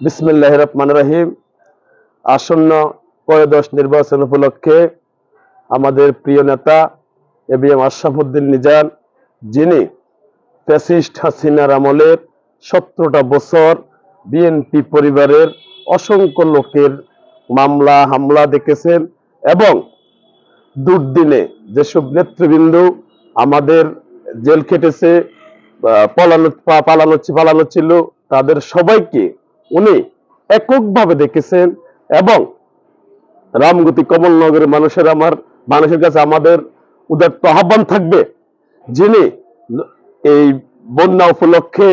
বিসমিল্লাহ রহমান রহিম আসন্ন ত্রয়োদশ নির্বাচন উপলক্ষে আমাদের প্রিয় নেতা এ বি এম আশরাফুদ্দিন নিজান যিনি ফ্যাসিস্ট হাসিনার আমলের সতেরোটা বছর বিএনপি পরিবারের অসংখ্য লোকের মামলা হামলা দেখেছেন এবং দুর্দিনে যেসব নেতৃবৃন্দ আমাদের জেল খেটেছে পালানো পালানো ছিল, তাদের সবাইকে উনি এককভাবে দেখেছেন এবং রামগতি কমলনগরের মানুষের আমার, মানুষের কাছে আমাদের উদাত্ত আহ্বান থাকবে, যিনি এই বন্যা উপলক্ষে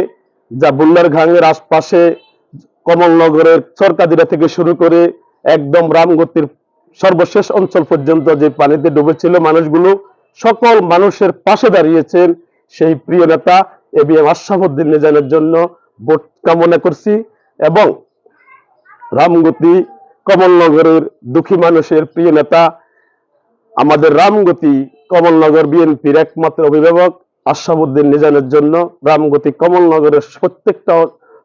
যা বুল্লার ঘাঙের আশপাশে কমলনগরের সরকাদিরা থেকে শুরু করে একদম রামগতির সর্বশেষ অঞ্চল পর্যন্ত যে পানিতে ডুবেছিল মানুষগুলো, সকল মানুষের পাশে দাঁড়িয়েছেন সেই প্রিয় নেতা এ বি এম আশরাফুদ্দিন নিজানের জন্য ভোট কামনা করছি। এবং রামগতি কমলনগরের দুঃখী মানুষের প্রিয় নেতা, আমাদের রামগতি কমলনগর বিএনপির একমাত্র অভিভাবক আশরাফুদ্দিন নিজানের জন্য রামগতি কমলনগরের প্রত্যেকটা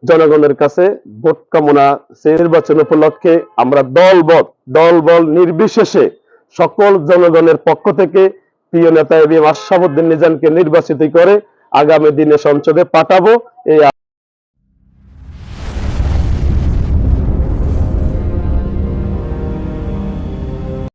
জনগণের কাছে ভোট কামনা। নির্বাচন উপলক্ষে আমরা দল বল দল বল নির্বিশেষে সকল জনগণের পক্ষ থেকে প্রিয় নেতা এ বি এম আশরাফুদ্দিন নিজানকে নির্বাচিত করে আগামী দিনে সংসদে পাঠাবো। এই